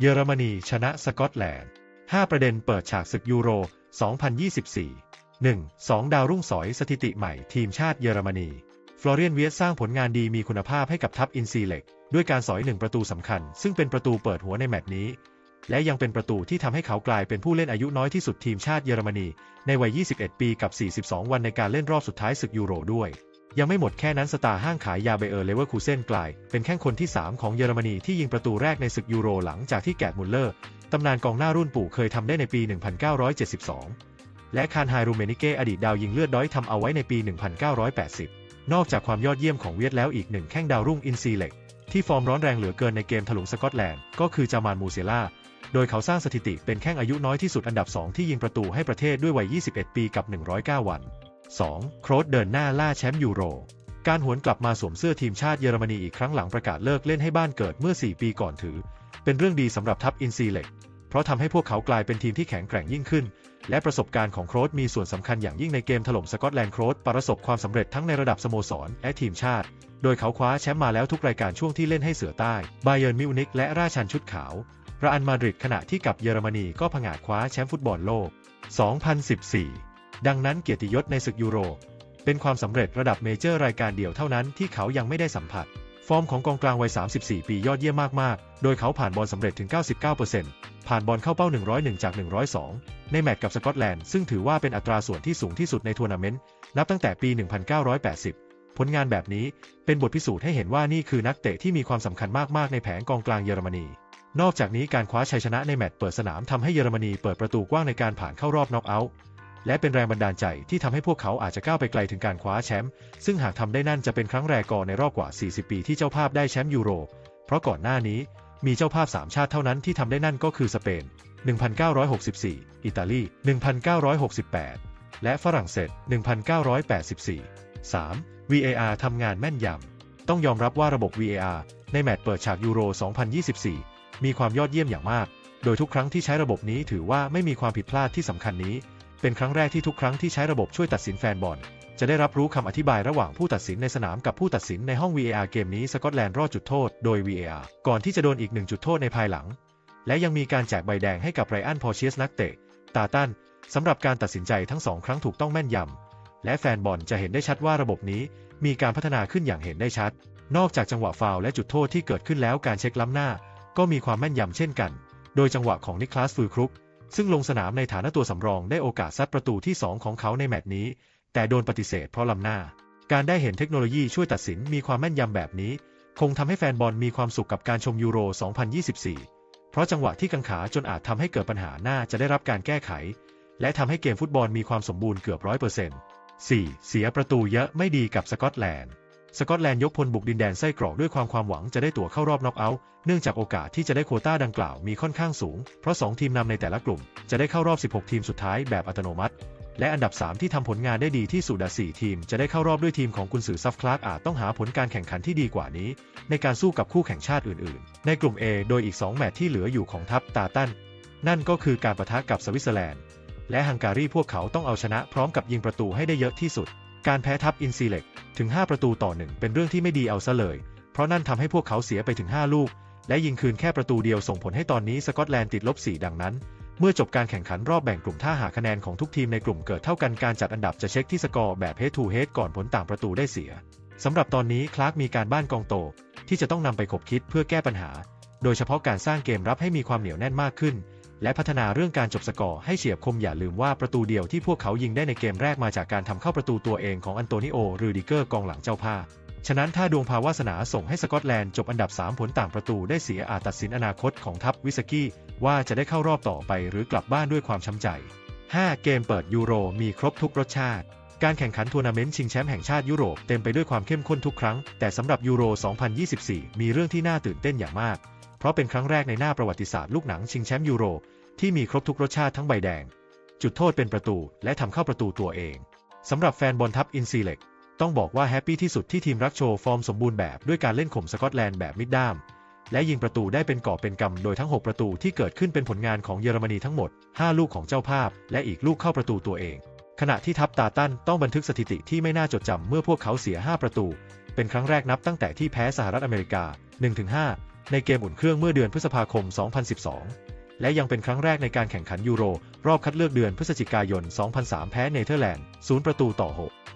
เยอรมนีชนะสกอตแลนด์ 5 ประเด็นเปิดฉากศึกยูโร 2024 1. 2 ดาวรุ่งสอยสถิติใหม่ทีมชาติเยอรมนี ฟลอเรียนเวียสสร้างผลงานดีมีคุณภาพให้กับทัพอินซีเล็ก ด้วยการสอยหนึ่งประตูสำคัญ ซึ่งเป็นประตูเปิดหัวในแมตช์นี้ และยังเป็นประตูที่ทำให้เขากลายเป็นผู้เล่นอายุน้อยที่สุดทีมชาติเยอรมนี ในวัย 21 ปีกับ 42 วันในการเล่นรอบสุดท้ายศึกยูโรด้วย ยังไม่หมดแค่นั้นสตาร์ห้างขายยาเบเออร์เลเวอร์คูเซนกลาย เป็นแข้งคนที่ 3 ของเยอรมนีที่ยิงประตูแรกในศึกยูโรหลังจากที่แกตมุลเลอร์ ตำนานกองหน้ารุ่นปู่เคยทำได้ในปี 1972 และคานไฮรูเมนิเกอดีตดาวยิงเลือดด้อยทำเอาไว้ในปี 1980 นอกจากความยอดเยี่ยมของเวียดแล้วอีกหนึ่งแข้งดาวรุ่งอินซีเล็ก ที่ฟอร์มร้อนแรงเหลือเกินในเกมถลุงสกอตแลนด์ก็คือจามานมูเซล่าโดยเขาสร้างสถิติเป็นแข้งอายุน้อยที่สุดอันดับ 2 ที่ยิงประตูให้ประเทศด้วยวัย 21 ปีกับ 109 วัน 2. โครสเดินหน้าล่าแชมป์ยูโร การหวนกลับมาสวมเสื้อทีมชาติเยอรมนีอีกครั้งหลังประกาศเลิกเล่นให้บ้านเกิดเมื่อ 4 ปีก่อนถือ เป็นเรื่องดีสำหรับทัพอินซีเล็ก เพราะทำให้พวกเขากลายเป็นทีมที่แข็งแกร่งยิ่งขึ้น และประสบการณ์ของโครสมีส่วนสำคัญอย่างยิ่งในเกมถล่มสกอตแลนด์โครสประสบความสำเร็จทั้งในระดับสโมสรและทีมชาติ โดยเขาคว้าแชมป์มาแล้วทุกรายการช่วงที่เล่นให้เสือใต้ไบเยิร์นมิวนิกและราชันชุดขาวรอันมาดริดขณะที่กับเยอรมนีก็ผงาดคว้าแชมป์ฟุตบอลโลก 2014 ดังนั้นเกียรติยศในศึกยูโร เป็นความสำเร็จระดับเมเจอร์รายการเดียวเท่านั้นที่เขายังไม่ได้สัมผัส ฟอร์มของกองกลางวัย 34 ปียอดเยี่ยมมาก ๆ โดยเขาผ่านบอลสำเร็จถึง 99%ผ่านบอลเข้าเป้า 101 จาก 102 ในแมตช์กับสกอตแลนด์ซึ่งถือว่าเป็นอัตราส่วนที่สูงที่สุดในทัวร์นาเมนต์นับตั้งแต่ปี 1980ผลงานแบบนี้เป็นบทพิสูจน์ให้เห็นว่านี่คือนักเตะที่มีความสำคัญมากๆในแผงกองกลางเยอรมนี นอกจากนี้การคว้าชัยชนะในแมตช์เปิดสนามทำให้เยอรมนีเปิดประตูกว้างในการผ่านเข้ารอบน็อกเอาท์ และเป็นแรงบันดาลใจที่ทำให้พวกเขาอาจจะก้าวไปไกลถึงการคว้าแชมป์ซึ่งหากทำได้นั่นจะเป็นครั้งแรกก่อนในรอบกว่า 40 ปีที่เจ้าภาพได้แชมป์ยูโร เพราะก่อนหน้านี้มีเจ้าภาพ 3 ชาติเท่านั้นที่ทำได้นั่นก็คือสเปน 1964 อิตาลี 1968 และฝรั่งเศส 1984 3. VAR ทำงานแม่นยำ ต้องยอมรับว่าระบบ VAR ในแมตช์เปิดฉากยูโร 2024 มีความยอดเยี่ยมอย่างมาก โดยทุกครั้งที่ใช้ระบบนี้ถือว่าไม่มีความผิดพลาดที่สำคัญนี้ เป็นครั้งแรกที่ทุกครั้งที่ใช้ระบบช่วยตัดสินแฟนบอล จะได้รับรู้คำอธิบายระหว่างผู้ตัดสินในสนามกับผู้ตัดสินในห้อง VAR เกมนี้สกอตแลนด์รอดจุดโทษโดย VAR ก่อนที่จะโดนอีกหนึ่งจุดโทษในภายหลัง และยังมีการแจกใบแดงให้กับไรอันพอเชียสนักเตะตาตันสำหรับการตัดสินใจทั้งสองครั้งถูกต้องแม่นยำและแฟนบอลจะเห็นได้ชัดว่าระบบนี้มีการพัฒนาขึ้นอย่างเห็นได้ชัด นอกจากจังหวะฟาวล์และจุดโทษที่เกิดขึ้นแล้วการเช็คล้ำหน้า ก็มีความแม่นยำเช่นกัน โดยจังหวะของนิคลาสฟูลครุก ซึ่งลงสนามในฐานะตัวสำรองได้โอกาสซัดประตูที่ 2 ของเขาในแมตช์นี้ แต่โดนปฏิเสธเพราะลำหน้า การได้เห็นเทคโนโลยีช่วยตัดสินมีความแม่นยำแบบนี้ คงทำให้แฟนบอลมีความสุขกับการชมยูโร 2024 เพราะจังหวะที่กังขาจนอาจทำให้เกิดปัญหาหน้าจะได้รับการแก้ไข และทำให้เกมฟุตบอลมีความสมบูรณ์เกือบร้อยเปอร์เซ็นต์ 4. เสียประตูเยอะไม่ดีกับสกอตแลนด์ สกอตแลนด์ยกพลบุกดินแดนไส้กรอกด้วยความความหวังจะได้ตั๋วเข้ารอบน็อกเอาท์ เนื่องจากโอกาสที่จะได้โคต้าดังกล่าวมีค่อนข้างสูง เพราะ 2 ทีมนำในแต่ละกลุ่ม จะได้เข้ารอบ 16 ทีมสุดท้ายแบบอัตโนมัติ และอันดับ 3 ที่ทำผลงานได้ดีที่สุด4ทีม จะได้เข้ารอบด้วยทีมของกุนซือซัฟคลาร์กอาจต้องหาผลการแข่งขันที่ดีกว่านี้ ในการสู้กับคู่แข่งชาติอื่น ๆ ในกลุ่ม A โดยอีก 2 แมตช์ที่เหลืออยู่ของทัพตาตัน นั่นก็คือการประทะกับสวิตเซอร์แลนด์ และฮังการีพวกเขาต้องเอาชนะพร้อมกับยิงประตูให้ได้เยอะที่สุด การแพ้ทัพอินซีเล็กถึง 5 ประตูต่อหนึ่งเป็นเรื่องที่ไม่ดีเอาซะเลย เพราะนั่นทำให้พวกเขาเสียไปถึง 5 ลูก และยิงคืนแค่ประตูเดียวส่งผลให้ตอนนี้สกอตแลนด์ติดลบ 4 ดังนั้น เมื่อจบการแข่งขันรอบแบ่งกลุ่มถ้าหาคะแนนของทุกทีมในกลุ่มเกิดเท่ากันการจัดอันดับจะเช็คที่สกอร์แบบ head to head ก่อนผลต่างประตูได้เสียสำหรับตอนนี้คลาร์กมีการบ้านกองโต ที่จะต้องนำไปขบคิดเพื่อแก้ปัญหา โดยเฉพาะการสร้างเกมรับให้มีความเหนียวแน่นมากขึ้น และพัฒนาเรื่องการจบสกอร์ให้เฉียบคมอย่าลืมว่าประตูเดียวที่พวกเขายิงได้ในเกมแรกมาจากการทำเข้าประตูตัวเองของอันโตนิโอ รูดิเกอร์กองหลังเจ้าภาพฉะนั้นถ้าดวงภาวาสนาส่งให้สกอตแลนด์จบอันดับ 3 ผลต่างประตูได้เสียอาจตัดสินอนาคตของทัพวิสกี้ ว่าจะได้เข้ารอบต่อไปหรือกลับบ้านด้วยความช้ำใจ 5. เกมเปิดยูโรมีครบทุกรสชาติ การแข่งขันทัวร์นาเมนต์ชิงแชมป์แห่งชาติยุโรปเต็มไปด้วยความเข้มข้นทุกครั้ง แต่สำหรับยูโร 2024 มีเรื่องที่น่าตื่นเต้นอย่างมาก เพราะเป็นครั้งแรกในหน้าประวัติศาสตร์ลูกหนังชิงแชมป์ยูโร ที่มีครบทุกรสชาติทั้งใบแดง จุดโทษเป็นประตูและทำเข้าประตูตัวเองสำหรับแฟนบอลทัพอินซีเล็ก ต้องบอกว่าแฮปปี้ที่สุดที่ทีมรักโชว์ฟอร์มสมบูรณ์แบบด้วยการเล่นข่มสกอตแลนด์แบบมิดด้าม และยิงประตูได้เป็นก่อเป็นกำโดยทั้ง 6 ประตูที่เกิดขึ้นเป็นผลงานของเยอรมนีทั้งหมด 5 ลูกของเจ้าภาพ และอีกลูกเข้าประตูตัวเอง ขณะที่ทัพตาตันต้องบันทึกสถิติที่ไม่น่าจดจำเมื่อพวกเขาเสีย 5 ประตู เป็นครั้งแรกนับตั้งแต่ที่แพ้สหรัฐอเมริกา 1-5 ในเกมอุ่นเครื่องเมื่อเดือนพฤษภาคม 2012 และยังเป็นครั้งแรกในการแข่งขันยูโร รอบคัดเลือกเดือนพฤศจิกายน 2003 แพ้เนเธอร์แลนด์ 0 ประตูต่อ 6